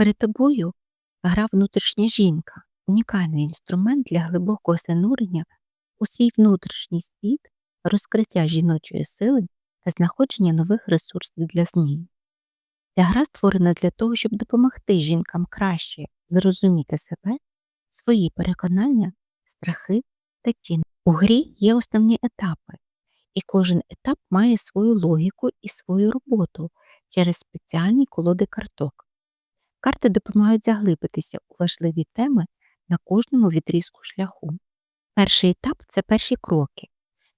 Перед тобою гра внутрішня жінка, унікальний інструмент для глибокого занурення у свій внутрішній світ, розкриття жіночої сили та знаходження нових ресурсів для змін. Ця гра створена для того, щоб допомогти жінкам краще зрозуміти себе, свої переконання, страхи та цінності. У грі є основні етапи, і кожен етап має свою логіку і свою роботу через спеціальні колоди карток. Карти допомагають заглибитися у важливі теми на кожному відрізку шляху. Перший етап це перші кроки.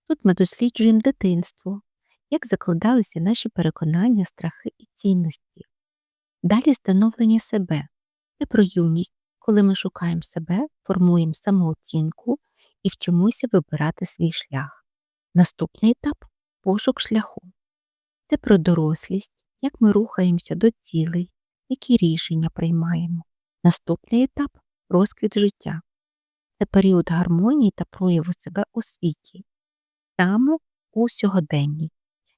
Тут ми досліджуємо дитинство, як закладалися наші переконання, страхи і цінності. Далі становлення себе це про юність, коли ми шукаємо себе, формуємо самооцінку і вчимося вибирати свій шлях. Наступний етап пошук шляху. Це про дорослість, як ми рухаємося до цілей, які рішення приймаємо. Наступний етап розквіт життя. Це період гармонії та прояву себе у світі, саме у сьогоденні.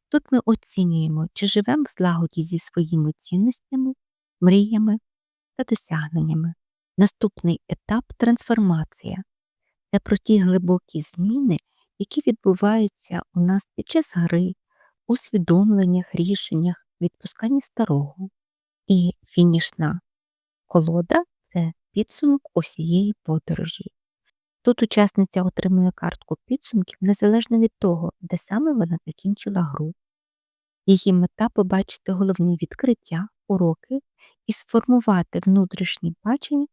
Тут ми оцінюємо, чи живемо в злагоді зі своїми цінностями, мріями та досягненнями. Наступний етап трансформація. Це про ті глибокі зміни, які відбуваються у нас під час гри, усвідомленнях, рішеннях, відпусканні старого. І фінішна колода це підсумок усієї подорожі. Тут учасниця отримує картку підсумків незалежно від того, де саме вона закінчила гру. Її мета побачити головні відкриття, уроки і сформувати внутрішнє бачення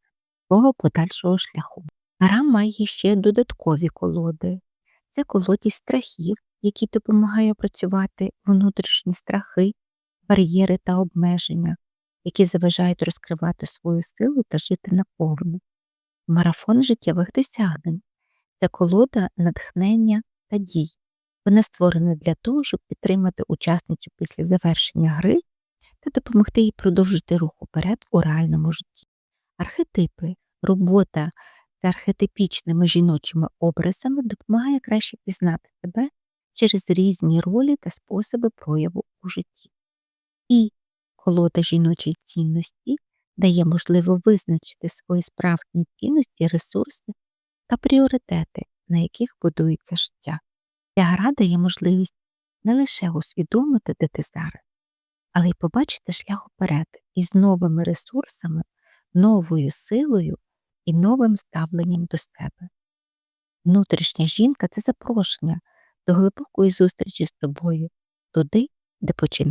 свого подальшого шляху. Гра має ще додаткові колоди. Це колодість страхів, які допомагає працювати внутрішні страхи, бар'єри та обмеження, які заважають розкривати свою силу та жити наповну. Марафон життєвих досягнень це колода натхнення та дій. Вона створена для того, щоб підтримати учасницю після завершення гри та допомогти їй продовжити рух уперед у реальному житті. Архетипи, робота з архетипічними жіночими образами допомагає краще пізнати себе через різні ролі та способи прояву у житті. І колода жіночої цінності дає можливо визначити свої справжні цінності, ресурси та пріоритети, на яких будується життя. Ця гра дає можливість не лише усвідомити, де ти зараз, але й побачити шлях уперед із новими ресурсами, новою силою і новим ставленням до себе. Внутрішня жінка це запрошення до глибокої зустрічі з тобою, туди, де починає.